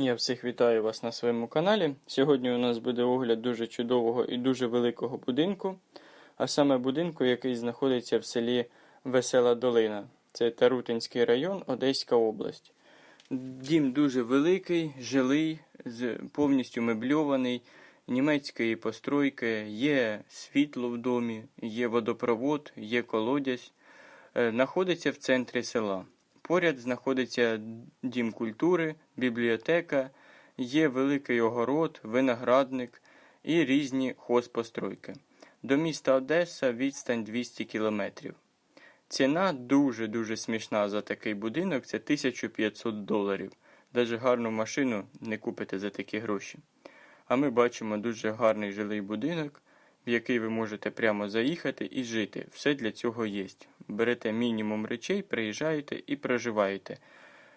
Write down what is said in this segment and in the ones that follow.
Я всіх вітаю вас на своєму каналі. Сьогодні у нас буде огляд дуже чудового і дуже великого будинку, а саме будинку, який знаходиться в селі Весела Долина. Це Тарутинський район, Одеська область. Дім дуже великий, жилий, повністю мебльований, німецької постройки, є світло в домі, є водопровод, є колодязь. Е, Знаходиться в центрі села. Поряд знаходиться дім культури, бібліотека, є великий огород, виноградник і різні хозпостройки. До міста Одеса відстань 200 кілометрів. Ціна дуже-дуже смішна за такий будинок це 1500 доларів. Даже гарну машину не купите за такі гроші. А ми бачимо дуже гарний жилий будинок, в який ви можете прямо заїхати і жити. Все для цього є. Берете мінімум речей, приїжджаєте і проживаєте.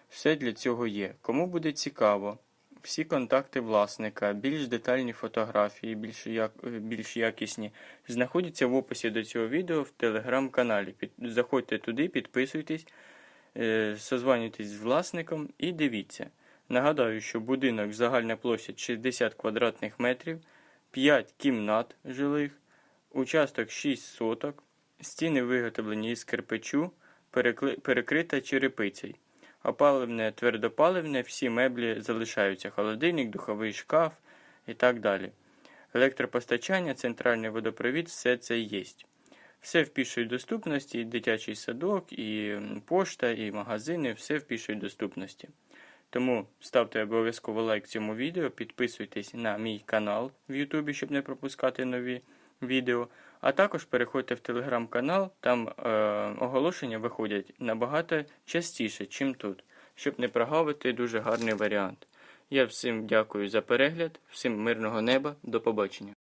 Все для цього є. Кому буде цікаво, всі контакти власника, більш детальні фотографії, більш, як, е, більш якісні, знаходяться в описі до цього відео в телеграм-каналі. Під, заходьте туди, підписуйтесь, е, созванюйтесь з власником і дивіться. Нагадаю, що будинок загальна площадь 60 квадратних метрів, 5 кімнат жилих, участок 6 соток, стіни виготовлені із кирпичу, перекрита черепицею. Опаливне, твердопаливне, всі меблі залишаються. Холодильник, духовий шкаф і так далі. Електропостачання, центральний водопровід, все це є. Все в пішій доступності, дитячий садок, і пошта, і магазини, все в пішій доступності. Тому ставте обов'язково лайк цьому відео, підписуйтесь на мій канал в Ютубі, щоб не пропускати нові відео. А також переходьте в телеграм-канал, там е, оголошення виходять набагато частіше, чим тут, щоб не прогавити дуже гарний варіант. Я всім дякую за перегляд, всім мирного неба, до побачення.